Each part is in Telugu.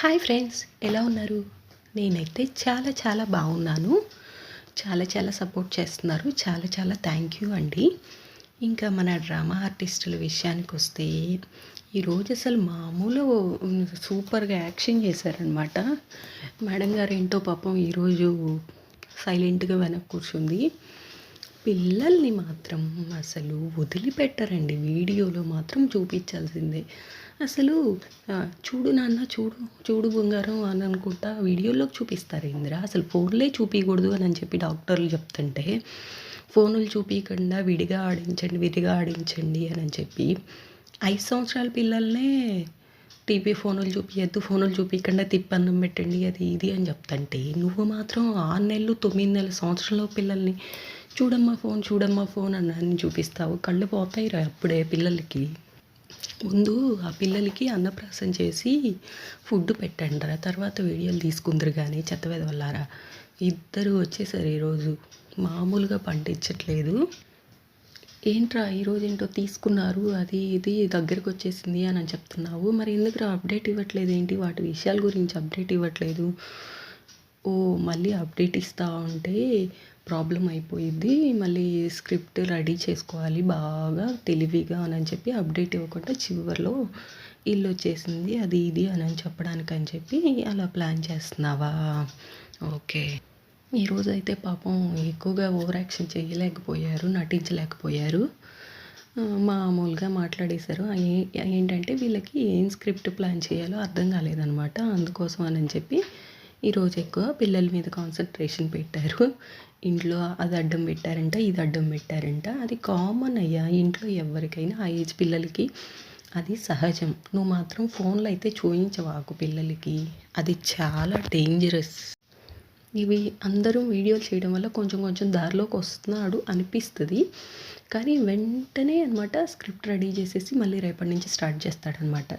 హాయ్ ఫ్రెండ్స్ ఎలా ఉన్నారు? నేనైతే చాలా చాలా బాగున్నాను. చాలా చాలా సపోర్ట్ చేస్తున్నారు. చాలా చాలా థ్యాంక్ యూ అండి. ఇంకా మన డ్రామా ఆర్టిస్టుల విషయానికి వస్తే ఈరోజు అసలు మామూలు సూపర్గా యాక్షన్ చేశారనమాట మేడం గారు ఏంటో పాపం ఈరోజు సైలెంట్గా వెనక్కి కూర్చుంది. పిల్లల్ని మాత్రం అసలు వదిలిపెట్టరండి. వీడియోలో మాత్రం చూపించాల్సిందే. అసలు చూడు నాన్న చూడు చూడు బంగారం అని అనుకుంటా వీడియోలోకి చూపిస్తారు ఇందిరా. అసలు ఫోన్లే చూపించకూడదు అని చెప్పి డాక్టర్లు చెప్తుంటే ఫోనులు చూపించకుండా విడిగా ఆడించండి విడిగా ఆడించండి అని చెప్పి ఐదు సంవత్సరాల పిల్లల్నే టీవీ ఫోనులు చూపించద్దు ఫోనులు చూపించకుండా తిప్పన్నం పెట్టండి అది ఇది అని చెప్తంటే నువ్వు మాత్రం ఆరు నెలలు తొమ్మిది నెలల సంవత్సరంలో పిల్లల్ని చూడమ్మా ఫోన్ చూడమ్మా ఫోన్ అని చూపిస్తావు. కళ్ళు పోతాయి రా అప్పుడే పిల్లలకి. ముందు ఆ పిల్లలకి అన్నప్రాసం చేసి ఫుడ్ పెట్టండరా తర్వాత వీడియోలు తీసుకుందరు కానీ చెత్త వెదవల్లారా ఇద్దరు వచ్చేసారు ఈరోజు. మామూలుగా పండించట్లేదు. ఏంట్రా ఈరోజు ఏంటో తీసుకున్నారు? అది ఇది దగ్గరకు వచ్చేసింది అని చెప్తున్నావు. మరి ఎందుకు అప్డేట్ ఇవ్వట్లేదు? ఏంటి? వాటి విషయాల గురించి అప్డేట్ ఇవ్వట్లేదు. ఓ మళ్ళీ అప్డేట్ ఇస్తా ఉంటే ప్రాబ్లం అయిపోయింది మళ్ళీ స్క్రిప్ట్ రెడీ చేసుకోవాలి బాగా తెలివిగా అని చెప్పి అప్డేట్ ఇవ్వకుండా చివరిలో ఇల్లు వచ్చేసింది అది ఇది అని చెప్పడానికి అని చెప్పి అలా ప్లాన్ చేస్తున్నావా? ఓకే. ఈరోజు అయితే పాపం ఎక్కువగా ఓవర్ యాక్షన్ చేయలేకపోయారు నటించలేకపోయారు. మామూలుగా మాట్లాడేశారు. ఏంటంటే వీళ్ళకి ఏం స్క్రిప్ట్ ప్లాన్ చేయాలో అర్థం కాలేదనమాట అందుకోసం అని చెప్పి ఈరోజు ఎక్కువ పిల్లల మీద కాన్సన్ట్రేషన్ పెట్టారు. ఇంట్లో అది అడ్డం పెట్టారంట ఇది అడ్డం పెట్టారంట. అది కామన్ అయ్యా ఇంట్లో ఎవరికైనా ఆ ఏజ్ పిల్లలకి అది సహజం. నువ్వు మాత్రం ఫోన్లో అయితే చూపించవాకు పిల్లలకి? అది చాలా డేంజరస్ ఇవి అందరూ వీడియోలు చేయడం వల్ల కొంచెం కొంచెం దారిలోకి వస్తున్నాడు అనిపిస్తుంది. కానీ వెంటనే అనమాట స్క్రిప్ట్ రెడీ చేసేసి మళ్ళీ రేపటి నుంచి స్టార్ట్ చేస్తాడనమాట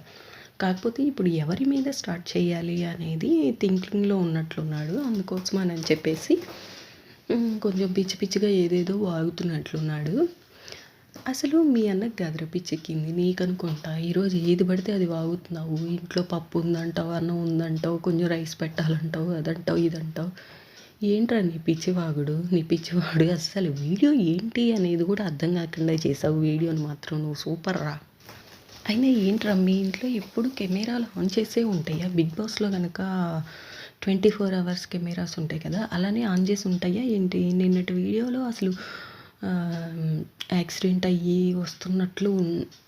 కాకపోతే ఇప్పుడు ఎవరి మీద స్టార్ట్ చేయాలి అనేది థింకింగ్లో ఉన్నట్లున్నాడు. అందుకోసం అని చెప్పేసి కొంచెం పిచ్చి పిచ్చిగా ఏదేదో వాగుతున్నట్లున్నాడు. అసలు మీ అన్నకు గదర పిచ్చెక్కింది. నీకు అనుకుంటా ఈరోజు ఏది పడితే అది వాగుతున్నావు. ఇంట్లో పప్పు ఉందంటావు అన్నం ఉందంటావు కొంచెం రైస్ పెట్టాలంటావు అదంటావు ఇదంటావు. ఏంట్రా నీ పిచ్చివాగుడు? నీ పిచ్చివాడు అసలు వీడియో ఏంటి అనేది కూడా అర్థం కాకుండా చేసావు వీడియోని మాత్రం నువ్వు. సూపర్ రా అయినా ఏంట్రా మీ ఇంట్లో ఎప్పుడు కెమెరాలు ఆన్ చేసే ఉంటాయా? బిగ్ బాస్లో కనుక ట్వంటీ ఫోర్ అవర్స్ కెమెరాస్ ఉంటాయి కదా అలానే ఆన్ చేసి ఉంటాయా ఏంటి? నిన్నటి వీడియోలో అసలు యాక్సిడెంట్ అయ్యి వస్తున్నట్లు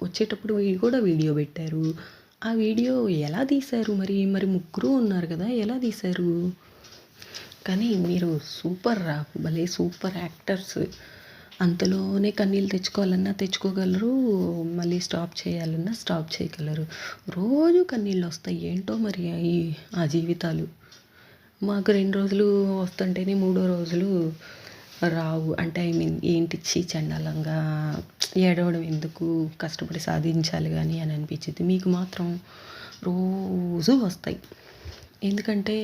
వచ్చేటప్పుడు కూడా వీడియో పెట్టారు. ఆ వీడియో ఎలా తీశారు మరి? మరి ముగ్గురు ఉన్నారు కదా ఎలా తీశారు? కానీ మీరు సూపర్ రా భలే సూపర్ యాక్టర్స్. అంతలోనే కన్నీళ్ళు తెచ్చుకోవాలన్నా తెచ్చుకోగలరు మళ్ళీ స్టాప్ చేయాలన్నా స్టాప్ చేయగలరు. రోజు కన్నీళ్ళు వస్తాయి. ఏంటో మరి ఆ జీవితాలు. మాకు రెండు రోజులు వస్తుంటేనే మూడో రోజులు రావు. అంటే ఐ మీన్ ఏంటిచ్చి చండాలంగా ఏడవడం ఎందుకు? కష్టపడి సాధించాలి కానీ అని అనిపించింది. మీకు మాత్రం రోజు వస్తాయి. ఎందుకంటే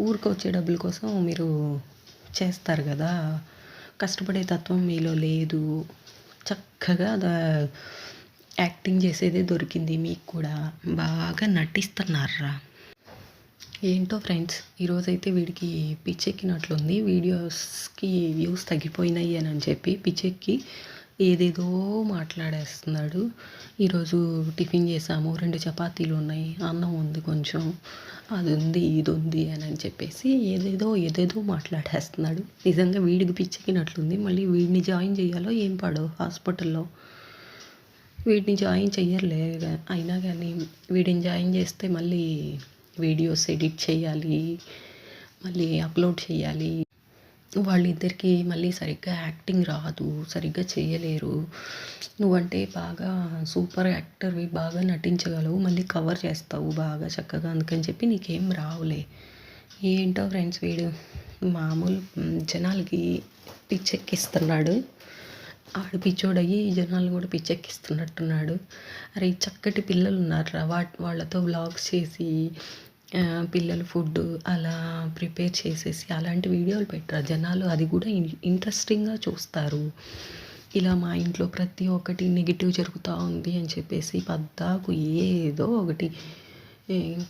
ఊరికి వచ్చే డబ్బుల కోసం మీరు చేస్తారు కదా. కష్టపడే తత్వం మీలో లేదు. చక్కగా యాక్టింగ్ చేసేదే దొరికింది మీకు కూడా. బాగా నటిస్తున్నారా ఏంటో ఫ్రెండ్స్ ఈరోజైతే వీడికి పిచ్చెక్కినట్లుంది. వీడియోస్కి వ్యూస్ తగ్గిపోయినాయి అని చెప్పి పిచ్చెక్కి ఏదేదో మాట్లాడేస్తున్నాడు. ఈరోజు టిఫిన్ చేసాము రెండు చపాతీలు ఉన్నాయి అన్నం ఉంది కొంచెం అది ఉంది ఇది ఉంది అని చెప్పేసి ఏదేదో ఏదేదో మాట్లాడేస్తున్నాడు. నిజంగా వీడికి పిచ్చెక్కినట్లుంది. మళ్ళీ వీడిని జాయిన్ చేయాలో ఏం పాడో హాస్పిటల్లో. వీడిని జాయిన్ చెయ్యర్లే అయినా కానీ వీడిని జాయిన్ చేస్తే మళ్ళీ వీడియోస్ ఎడిట్ చేయాలి మళ్ళీ అప్లోడ్ చేయాలి వాళ్ళిద్దరికీ మళ్ళీ సరిగ్గా యాక్టింగ్ రాదు సరిగ్గా చేయలేరు. నువ్వంటే బాగా సూపర్ యాక్టర్వి బాగా నటించగలవు మళ్ళీ కవర్ చేస్తావు బాగా చక్కగా అందుకని చెప్పి నీకేం రావులే. ఏంటో ఫ్రెండ్స్ వీడు మామూలు జనాలకి పిచ్చెక్కిస్తున్నాడు. ఆడు పిచ్చోడయ్యి జనాలు కూడా పిచ్చెక్కిస్తున్నట్టున్నాడు. అరే చక్కటి పిల్లలు ఉన్నారా వా వాళ్ళతో వ్లాగ్స్ చేసి పిల్లలు ఫుడ్ అలా ప్రిపేర్ చేసేసి అలాంటి వీడియోలు పెట్టరా? జనాలు అది కూడా ఇంట్రెస్టింగ్గా చూస్తారు. ఇలా మా ఇంట్లో ప్రతి ఒక్కటి నెగిటివ్ జరుగుతూ ఉంది అని చెప్పేసి పద్దాకు ఏదో ఒకటి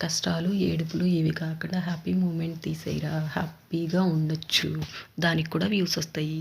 కష్టాలు ఏడుపులు ఇవి కాకుండా హ్యాపీ మూమెంట్ తీసేయరా? హ్యాపీగా ఉండొచ్చు. దానికి కూడా వ్యూస్ వస్తాయి.